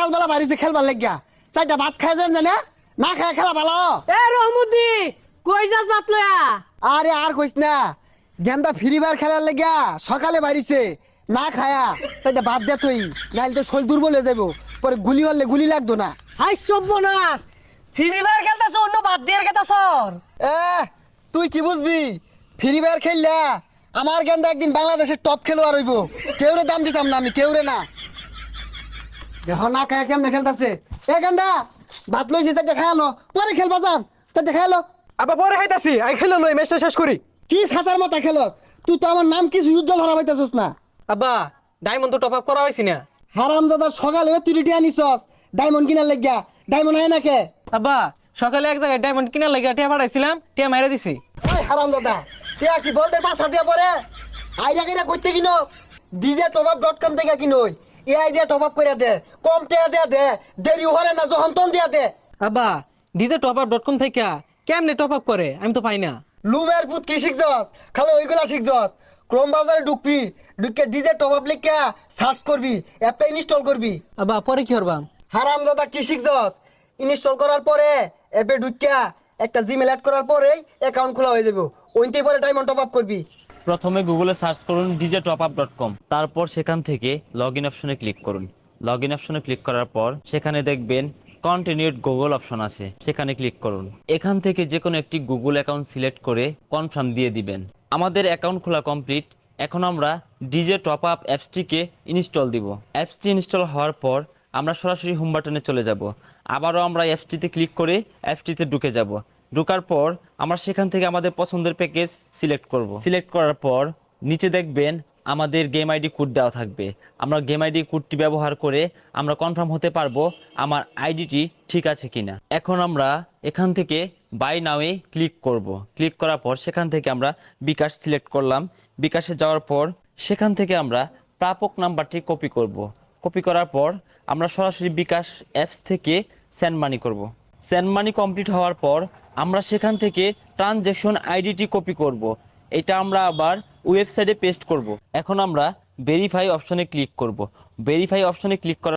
সকালবেলা বাড়িছে খেলবার লাগিয়া চারটা ভাত খাই যান জানে? না খায় খেলা ভালো? এ রহমুদ্দি কই যাস বাত লয়া? আরে আর কইস না গেন্দা ফ্রিবার খেলার লাগিয়া সকালে বাড়িছে না খায়া চারটা ভাত দে তুই নাইলে তো শরীর দুর্বল হয়ে যাব পরে গুলি হলে গুলি লাগতো না। হাই সর্বনাশ ফ্রি ফায়ার খেলতাছ অন্য বাদ দিয়ে খেলতাছ এ তুই কি বুঝবি? ফ্রি ফায়ার খেললা আমার গেন্দা একদিন বাংলাদেশের টপ খেলোয়াড় হইব। কেউরে দাম দিতাম না আমি কেউরে না। দেখো না খায় কেমনে খেলতাছে। এ গেন্দা ভাত লইছি চারটা খায়ালো পরে খেলবা যান চারটা খায়ালো আবার পরে খাইতাছি আই খেলে লই ম্যাচটা শেষ করি। কি সাতার মাথা খেলো তুই তো আমার নাম কিছু উজ্জ্বল হারা পাইতেছস না। আব্বা ডায়মন্ড তো টপ আপ করা হয়েছি না। হারাম দাদার সকালে তুই রিটি আনিছস। ডায়মন্ড কিনার লাগিয়া। ডায়মন্ড আয় নাকে আব্বা সকালে এক জায়গায় ডায়মন্ড কিনার লাগে টিয়া পাঠাইছিলাম টিয়া মাইরা দিছি। ওই হারাম দাদা টিয়া কি বলতে পাঁচা দিয়া পরে আইডিয়া কিনা করতে কিনো DJ top up dot com থেকে কিনোই। এই আইডিয়া টপ আপ করে দে কম টিয়া দেয়া দে দেরি হরে না যখন তন দিয়া দে। আব্বা DJ top up dot com থেকে কেমনে টপ আপ করে? আমি তো পাই না। লুমের পুত কি শিখছস? খালি ওইগুলা শিখছস। ক্রোম ব্রাউজারে ঢুকবি ঢুকে ডিজে টপ আপ লিখা সার্চ করবি অ্যাপটা ইনস্টল করবি। আব্বা পরে কি করবাম? হারাম দাদা কি শিখছস? ইনস্টল করার পরে অ্যাপে ঢুকিয়া একটা জিমেল অ্যাড করার পরেই অ্যাকাউন্ট খোলা হয়ে যাবে। ওইতেই পরে ডায়মন্ড টপ আপ করবি। প্রথমে গুগলে সার্চ করুন DJ top up dot com তারপর সেখান থেকে লগ ইন অপশনে ক্লিক করুন। লগ ইন অপশনে ক্লিক করার পর সেখানে দেখবেন কন্টিনিউড গুগল অপশন আছে। সেখানে ক্লিক করুন। এখান থেকে যে কোনো একটি গুগল অ্যাকাউন্ট সিলেক্ট করে কনফার্ম দিয়ে দিবেন। আমাদের অ্যাকাউন্ট খোলা কমপ্লিট এখন আমরা ডিজে টপ আপ অ্যাপসটিকে ইনস্টল দিব। অ্যাপসটি ইনস্টল হওয়ার পর আমরা সরাসরি হোম বাটনে চলে যাব। আবারও আমরা অ্যাপসটিতে ক্লিক করে অ্যাপসটিতে ঢুকে যাব। ঢোকার পর আমরা সেখান থেকে আমাদের পছন্দের প্যাকেজ সিলেক্ট করব। সিলেক্ট করার পর নিচে দেখবেন আমাদের গেম আইডি কোড দেওয়া থাকবে। আমরা গেম আইডি কোডটি ব্যবহার করে আমরা কনফার্ম হতে পারব আমার আইডিটি ঠিক আছে কিনা। এখন আমরা এখান থেকে বাই নাওয়ে ক্লিক করব। ক্লিক করার পর সেখান থেকে আমরা বিকাশ সিলেক্ট করলাম। বিকাশে যাওয়ার পর সেখান থেকে আমরা প্রাপক নাম্বারটি কপি করব। কপি করার পর আমরা সরাসরি বিকাশ অ্যাপস থেকে সেন্ড মানি করব। সেন্ড মানি কমপ্লিট হওয়ার পর আমরা সেখান থেকে ট্রানজ্যাকশন আইডিটি কপি করব। এটা আমরা আবার ওয়েবসাইটে পেস্ট করব। এখন আমরা ভেরিফাই অপশনে ক্লিক করব। ভেরিফাই অপশনে ক্লিক